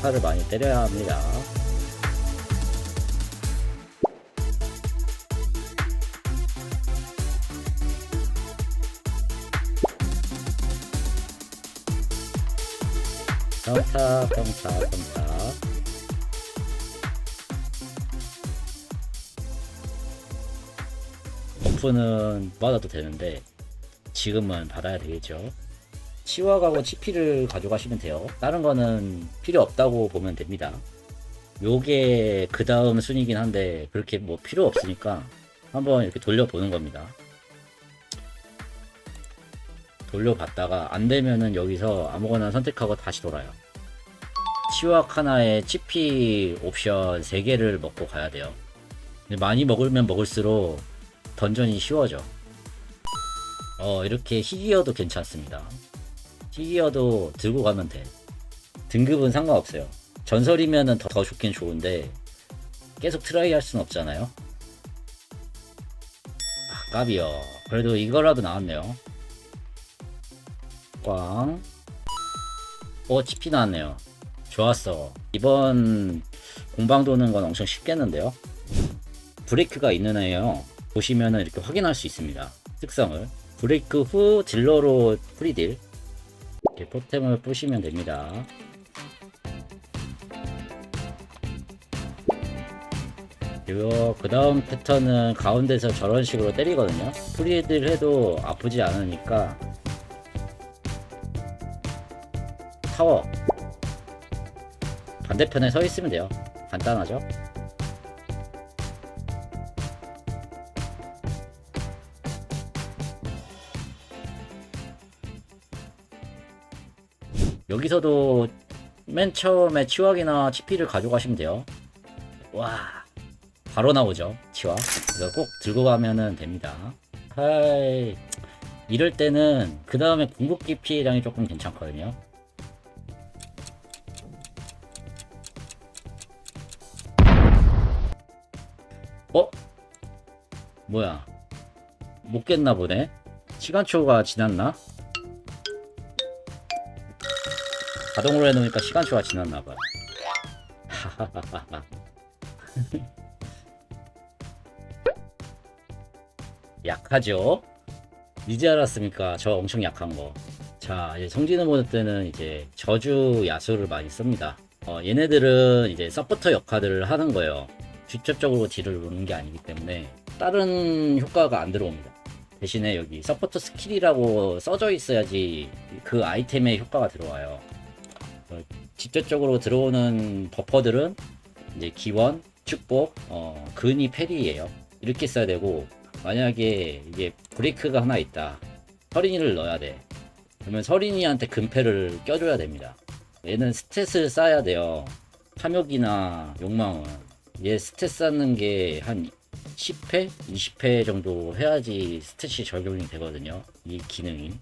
팔을 많이 때려야 합니다. 평타, 평타, 평타. 오픈은 받아도 되는데 지금은 받아야 되겠죠. 치와가고 치피를 가져가시면 돼요. 다른 거는 필요 없다고 보면 됩니다. 요게 그 다음 순위긴 한데 그렇게 뭐 필요 없으니까 한번 이렇게 돌려보는 겁니다. 돌려봤다가 안 되면은 여기서 아무거나 선택하고 다시 돌아요. 치왁 하나에 치피 옵션 3개를 먹고 가야 돼요. 많이 먹으면 먹을수록 던전이 쉬워져. 어, 이렇게 희귀어도 괜찮습니다. 희귀어도 들고 가면 돼. 등급은 상관없어요. 전설이면은 더, 더 좋긴 좋은데, 계속 트라이 할 순 없잖아요. 아, 까비요. 그래도 이거라도 나왔네요. 꽝. 어, 치피 나왔네요. 좋았어. 이번 공방 도는 건 엄청 쉽겠는데요? 브레이크가 있는 애예요. 보시면은 이렇게 확인할 수 있습니다. 특성을. 브레이크 후 딜러로 프리딜. 이렇게 포템을 부시면 됩니다. 그리고 그 다음 패턴은 가운데서 저런 식으로 때리거든요. 프리딜 해도 아프지 않으니까 타워 반대편에 서 있으면 돼요. 간단하죠? 여기서도 맨 처음에 치wak이나 치피를 가져가시면 돼요. 와, 바로 나오죠, 치wak. 그래서 꼭 들고 가면은 됩니다. 하이, 이럴 때는 그 다음에 궁극기 피해량이 조금 괜찮거든요. 어? 뭐야? 못 깼나 보네? 시간초가 지났나? 자동으로 해놓으니까 시간초가 지났나봐. 약하죠? 이제 알았습니까? 저 엄청 약한 거. 자, 이제 성진우 모드 때는 이제 저주 야수를 많이 씁니다. 어, 얘네들은 이제 서포터 역할을 하는 거예요. 직접적으로 딜을 놓는 게 아니기 때문에 다른 효과가 안 들어옵니다. 대신에 여기 서포터 스킬이라고 써져 있어야지 그 아이템의 효과가 들어와요. 어, 직접적으로 들어오는 버퍼들은 이제 기원, 축복, 어, 근이 페리예요. 이렇게 써야 되고 만약에 이게 브레이크가 하나 있다. 서린이를 넣어야 돼. 그러면 서린이한테 근패를 껴줘야 됩니다. 얘는 스탯을 쌓아야 돼요. 탐욕이나 욕망은 얘 스탯 쌓는 게 한 10회? 20회 정도 해야지 스탯이 적용이 되거든요. 이 기능이.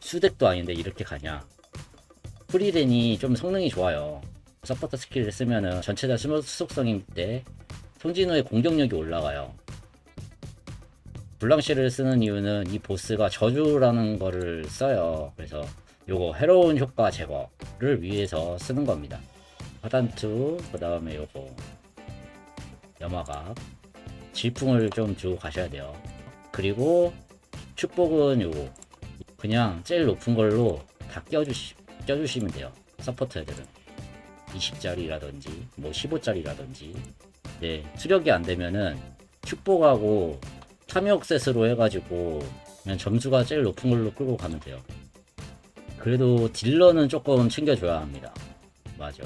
수덱도 아닌데 이렇게 가냐. 프리렌이 좀 성능이 좋아요. 서포터 스킬을 쓰면은 전체 다 수속성일 때 송진우의 공격력이 올라가요. 블랑시를 쓰는 이유는 이 보스가 저주라는 거를 써요. 그래서 요거 해로운 효과 제거를 위해서 쓰는 겁니다. 하단투, 그 다음에 요거 염화각, 질풍을 좀 주고 가셔야 돼요. 그리고 축복은 요거 그냥 제일 높은 걸로 다 껴주시, 껴주시면 돼요. 서포터 애들은 20짜리라든지 뭐 15짜리라든지 네, 수력이 안 되면은 축복하고 탐욕셋으로 해가지고 그냥 점수가 제일 높은 걸로 끌고 가면 돼요. 그래도 딜러는 조금 챙겨줘야 합니다. 맞아.